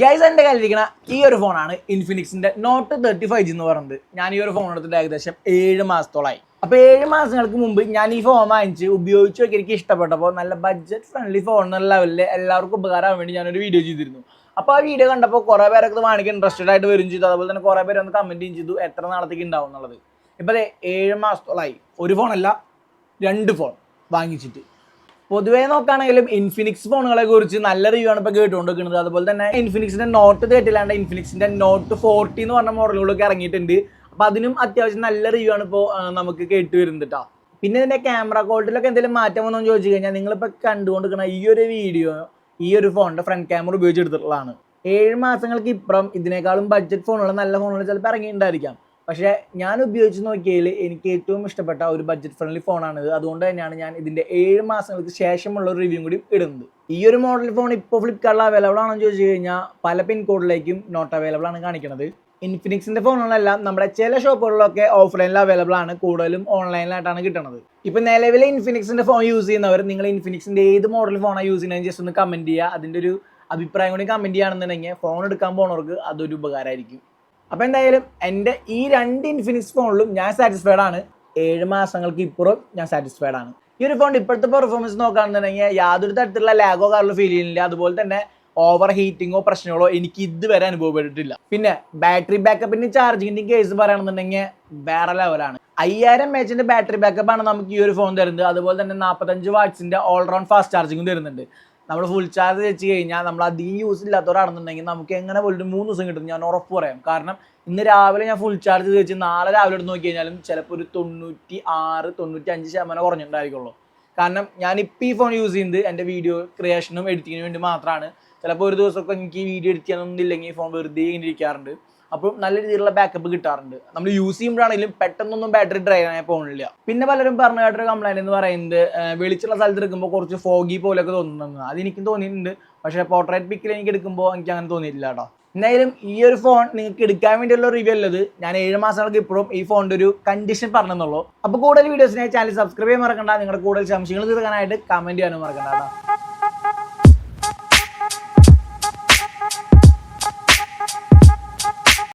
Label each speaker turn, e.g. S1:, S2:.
S1: Guys എന്റെ കയ്യിലിരിക്കുന്ന ഈ ഒരു ഫോണാണ് ഇൻഫിനിക്സിന്റെ നോട്ട് തേർട്ടി ഫൈവ് ജി എന്ന് പറയുന്നത്. ഞാൻ ഈ ഒരു ഫോൺ എടുത്തിട്ട് ഏകദേശം ഏഴ് മാസത്തോളമായി അപ്പോൾ ഏഴ് മാസങ്ങൾക്ക് മുമ്പ് ഞാൻ ഈ ഫോൺ വാങ്ങിച്ച് ഉപയോഗിച്ച് നോക്കി എനിക്ക് ഇഷ്ടപ്പെട്ടപ്പോൾ നല്ല ബഡ്ജറ്റ് ഫ്രണ്ട്ലി ഫോൺ എന്നുള്ള ലെവലിൽ എല്ലാവർക്കും ഉപകാരമാകാൻ വേണ്ടി ഞാനൊരു വീഡിയോ ചെയ്തിരുന്നു. അപ്പോൾ ആ വീഡിയോ കണ്ടപ്പോൾ കുറേ പേരൊക്കെ വാങ്ങിക്കാൻ ഇൻട്രസ്റ്റഡ് ആയിട്ട് വരും ചെയ്തു. അതുപോലെ തന്നെ കുറേ പേര് വന്ന് കമന്റും ചെയ്തു എത്ര നാളത്തേക്ക് ഉണ്ടാവും എന്നുള്ളത്. ഇപ്പോൾ ഏഴ് മാസത്തോളമായി ഒരു ഫോണല്ല രണ്ട് ഫോൺ വാങ്ങിച്ചിട്ട്. പൊതുവേ നോക്കുകയാണെങ്കിലും ഇൻഫിനിക്സ് ഫോണുകളെ കുറിച്ച് നല്ല റിവ്യൂ ആണ് ഇപ്പോൾ കേട്ടുകൊണ്ടിരിക്കുന്നത്. അതുപോലെ തന്നെ ഇൻഫിനിക്സിന്റെ നോട്ട് കേട്ടില്ലാണ്ട് ഇൻഫിനിക്സിന്റെ നോട്ട് ഫോർട്ടി എന്ന് പറഞ്ഞ മോഡലുകളൊക്കെ ഇറങ്ങിയിട്ടുണ്ട്. അപ്പോൾ അതിനും അത്യാവശ്യം നല്ല റിവ്യൂ ആണ് ഇപ്പോൾ നമുക്ക് കേട്ട് വരുന്നത് കേട്ടോ പിന്നെ ഇതിന്റെ ക്യാമറ ക്വാളിറ്റിയിലൊക്കെ എന്തെങ്കിലും മാറ്റം വന്നോ ചോദിച്ചു കഴിഞ്ഞാൽ നിങ്ങളിപ്പോൾ കണ്ടുകൊണ്ടിരിക്കുന്ന ഈ ഒരു വീഡിയോ ഈ ഒരു ഫോണിന്റെ ഫ്രണ്ട് ക്യാമറ ഉപയോഗിച്ചെടുത്തിട്ടുള്ളതാണ് ഏഴ് മാസങ്ങൾക്ക് ഇപ്പുറം ഇതിനേക്കാളും ബഡ്ജറ്റ് ഫോണുകൾ നല്ല ഫോണുകൾ ചിലപ്പോൾ ഇറങ്ങിയിട്ടുണ്ടായിരിക്കാം. പക്ഷേ ഞാൻ ഉപയോഗിച്ച് നോക്കിയതിൽ എനിക്ക് ഏറ്റവും ഇഷ്ടപ്പെട്ട ഒരു ബഡ്ജറ്റ് ഫ്രണ്ട്ലി ഫോണാണിത് അതുകൊണ്ട് തന്നെയാണ് ഞാൻ ഇതിന്റെ ഏഴ് മാസങ്ങൾക്ക് ശേഷമുള്ള ഒരു റിവ്യൂ കൂടി ഇടുന്നത്. ഈ ഒരു മോഡൽ ഫോൺ ഇപ്പോൾ ഫ്ലിപ്കാർട്ടിൽ അവൈലബിൾ ആണെന്ന് ചോദിച്ചു കഴിഞ്ഞാൽ പല പിൻ കോഡിലേക്കും നോട്ട് അവൈലബിൾ ആണ് കാണിക്കുന്നത്. ഇൻഫിനിക്സിന്റെ ഫോണുകളെല്ലാം നമ്മുടെ ചില ഷോപ്പുകളിലൊക്കെ ഓഫ്ലൈനിൽ അവൈലബിൾ ആണ്. കൂടുതലും ഓൺലൈനിലായിട്ടാണ് കിട്ടുന്നത് ഇപ്പൊ നിലവിലെ ഇൻഫിനിക്സിന്റെ ഫോൺ യൂസ് ചെയ്യുന്നവർ നിങ്ങൾ ഇൻഫിനിക്സിന്റെ ഏത് മോഡൽ ഫോണാണ് യൂസ് ചെയ്യുന്നത് ജസ്റ്റ് ഒന്ന് കമന്റ് ചെയ്യുക. അതിന്റെ ഒരു അഭിപ്രായം കൂടി കമന്റ് ചെയ്യുകയാണെന്നുണ്ടെങ്കിൽ ഫോൺ എടുക്കാൻ പോണവർക്ക് അതൊരു ഉപകാരമായിരിക്കും. അപ്പോൾ എന്തായാലും എന്റെ ഈ രണ്ട് ഇൻഫിനിക്സ് ഫോണിലും ഞാൻ സാറ്റിസ്ഫൈഡ് ആണ്. ഏഴ് മാസങ്ങൾക്ക് ഇപ്പുറം ഞാൻ സാറ്റിസ്ഫൈഡ് ആണ്. ഈ ഒരു ഫോൺ ഇപ്പോഴത്തെ പെർഫോമൻസ് നോക്കുകയാണെന്നുണ്ടെങ്കിൽ യാതൊരു തരത്തിലുള്ള ലാഗോ കാറിലോ ഫീൽ ചെയ്യുന്നില്ല. അതുപോലെ തന്നെ ഓവർ ഹീറ്റിങ്ങോ പ്രശ്നങ്ങളോ എനിക്ക് ഇതുവരെ അനുഭവപ്പെട്ടിട്ടില്ല. പിന്നെ ബാറ്ററി ബാക്കപ്പിന്റെ ചാർജിങ്ങിന്റെ കേസ് പറയുകയാണെന്നുണ്ടെങ്കിൽ വേറെ ലെവലാണ് അയ്യായിരം എച്ചിന്റെ ബാറ്ററി ബാക്കപ്പ് ആണ് നമുക്ക് ഈ ഒരു ഫോൺ തരുന്നത്. അതുപോലെ തന്നെ നാൽപ്പത്തഞ്ച് വാട്ട്സിന്റെ ഓൾറൗണ്ട് ഫാസ്റ്റ് ചാർജിങ്ങും തരുന്നുണ്ട്. നമ്മൾ ഫുൾ ചാർജ് വെച്ച് കഴിഞ്ഞാൽ നമ്മൾ അധികം യൂസ് ഇല്ലാത്തവരാണെന്നുണ്ടെങ്കിൽ നമുക്ക് എങ്ങനെ പോലും മൂന്ന് ദിവസം കിട്ടും ഞാൻ ഉറപ്പ് പറയാം. കാരണം ഇന്ന് രാവിലെ ഞാൻ ഫുൾ ചാർജ് വെച്ച് നാളെ രാവിലെ എടുത്ത് നോക്കി കഴിഞ്ഞാലും ചിലപ്പോൾ ഒരു തൊണ്ണൂറ്റി ആറ് തൊണ്ണൂറ്റി അഞ്ച് ശതമാനം കുറഞ്ഞിട്ടുണ്ടായിരിക്കുള്ളൂ കാരണം ഞാൻ ഇപ്പോൾ ഈ ഫോൺ യൂസ് ചെയ്യുന്നത് എന്റെ വീഡിയോ ക്രിയേഷനും എഡിറ്റിങ്ങിനും വേണ്ടി മാത്രമാണ് ചിലപ്പോൾ ഒരു ദിവസമൊക്കെ എനിക്ക് വീഡിയോ എഡിറ്റ് ചെയ്യാനൊന്നും ഇല്ലെങ്കിൽ ഫോൺ വെറുതെ ഇങ്ങനെ ഇരിക്കാറുണ്ട്. അപ്പോൾ നല്ല രീതിയിലുള്ള ബാക്കപ്പ് കിട്ടാറുണ്ട്. നമ്മൾ യൂസ് ചെയ്യുമ്പോഴാണെങ്കിലും പെട്ടെന്നൊന്നും ബാറ്ററി ഡ്രൈവ് ആയി പോകുന്നില്ല പിന്നെ പലരും പറഞ്ഞ കേട്ടൊരു കംപ്ലൈന്റ് എന്ന് പറയുന്നത് വെളിച്ചുള്ള സ്ഥലത്ത് എടുക്കുമ്പോൾ കുറച്ച് ഫോഗി പോലെയൊക്കെ തോന്നുന്നു അത് എനിക്കും തോന്നിയിട്ടുണ്ട്. പക്ഷേ പോർട്രേറ്റ് പിക്കിൽ എനിക്ക് എടുക്കുമ്പോൾ എനിക്ക് അങ്ങനെ തോന്നിയിട്ടില്ല കേട്ടോ എന്തായാലും ഈ ഒരു ഫോൺ നിങ്ങൾക്ക് എടുക്കാൻ വേണ്ടിയുള്ള റിവ്യൂ ഉള്ളത് ഞാൻ ഏഴ് മാസങ്ങൾക്ക് ഇപ്പോഴും ഈ ഫോണിന്റെ ഒരു കണ്ടീഷൻ പറഞ്ഞെന്നുള്ളൂ. അപ്പോൾ കൂടുതൽ വീഡിയോസിനായി ചാനൽ സബ്സ്ക്രൈബ് ചെയ്യാൻ മറക്കണ്ട. നിങ്ങളുടെ കൂടുതൽ സംശയങ്ങൾ തീർക്കാനായിട്ട് കമന്റ് ചെയ്യാനും മറക്കണ്ട